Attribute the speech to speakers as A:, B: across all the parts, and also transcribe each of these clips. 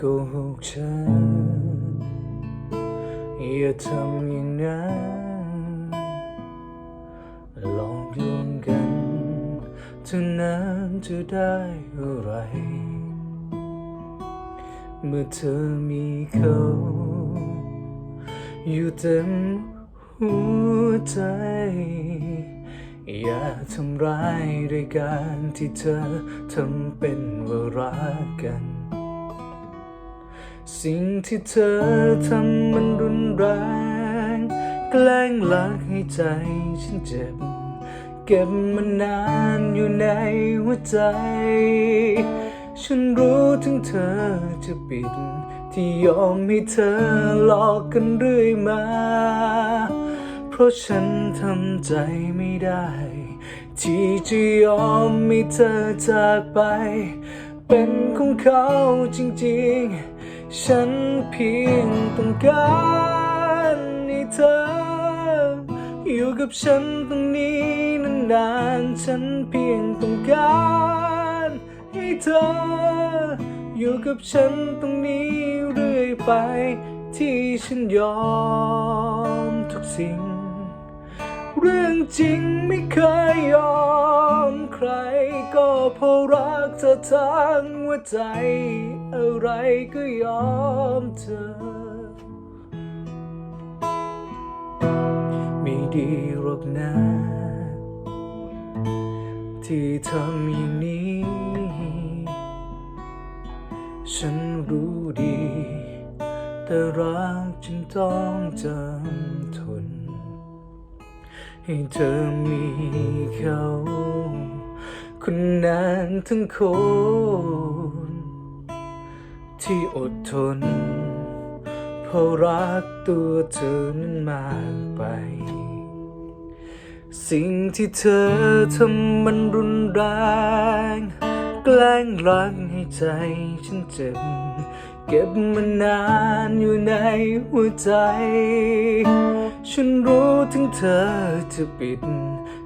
A: โกหกฉัน อย่าทำอย่างนั้นลองโยงกันเท่านั้นจะได้อะไร เมื่อเธอมีเขา อยู่เต็มหัวใจ อย่าทำร้ายด้วยการที่เธอทำเป็นว่ารักกัน สิ่งที่เธอทำมันรุนแรง แกล้งลักให้ใจฉันเจ็บ เก็บมันนานอยู่ในหัวใจ ฉันรู้ถึงเธอจะปิด ที่ยอมให้เธอหลอกกันเรื่อยมา เพราะฉันทำใจไม่ได้ ที่จะยอมให้เธอจากไป เป็นของเขาจริงๆ ฉันเพียงต้องการให้เธอ อยู่กับฉันตรงนี้นานๆฉันเพียงต้องการให้เธอ อยู่กับฉันตรงนี้เรื่อยไป ที่ฉันยอมทุกสิ่ง เรื่องจริงไม่เคยยอมใครก็เพราะรัก เธอทั้งหัวใจ อะไรก็ยอมเธอ ไม่ดีหรอกนะ ที่ทำอย่างนี้ ฉันรู้ดี แต่รักจึงต้องจำทน ให้เธอมีเขา คนนั้นทั้งคนที่อดทน เพราะรักตัวเธอนั้นมากไป สิ่งที่เธอทำมันรุนแรงแกล้งรักให้ใจฉันเจ็บ เก็บมันนานอยู่ในหัวใจ ฉันรู้ถึงเธอจะปิด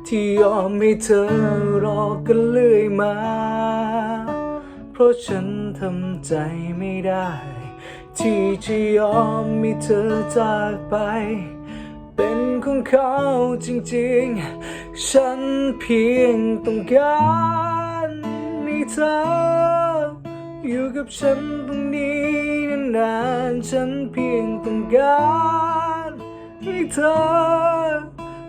A: ที่ยอมให้เธอรอกันเรื่อยมา เพราะฉันทำใจไม่ได้ ที่จะยอมให้เธอจากไป เป็นของเขาจริงๆ ฉันเพียงต้องการให้เธอ อยู่กับฉันตรงนี้นานๆฉันเพียงต้องการให้เธอ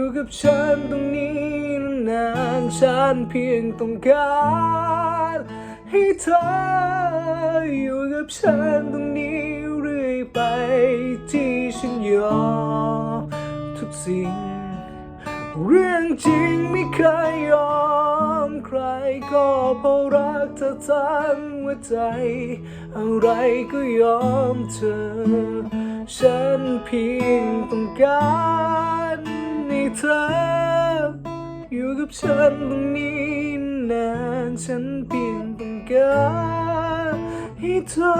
A: อยู่กับฉันตรงนี้นานฉันเพียงต้องการให้เธออยู่กับฉันตรงนี้เรื่อยไปที่ฉันยอมทุกสิ่ง เรื่องจริงไม่เคยยอมใครก็เพราะรักเธอทั้งหัวใจ อะไรก็ยอมเธอ ฉันเพียงต้องการ ให้เธอ อยู่กับฉันตรงนี้นานฉันเพียงต้องการให้เธอ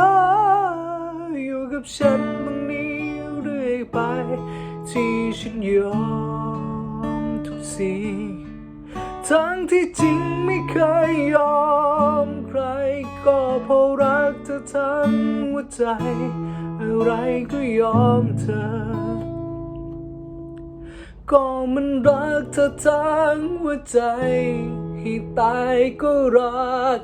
A: อยู่กับฉันตรงนี้เรื่อยไป ที่ฉันยอมทุกสิ่งทั้งที่จริงไม่เคยยอมใครก็เพราะรักเธอทั้งหัวใจ อะไรก็ยอมเธอ ก็มันรักเธอทั้งหัวใจ ให้ตายก็รัก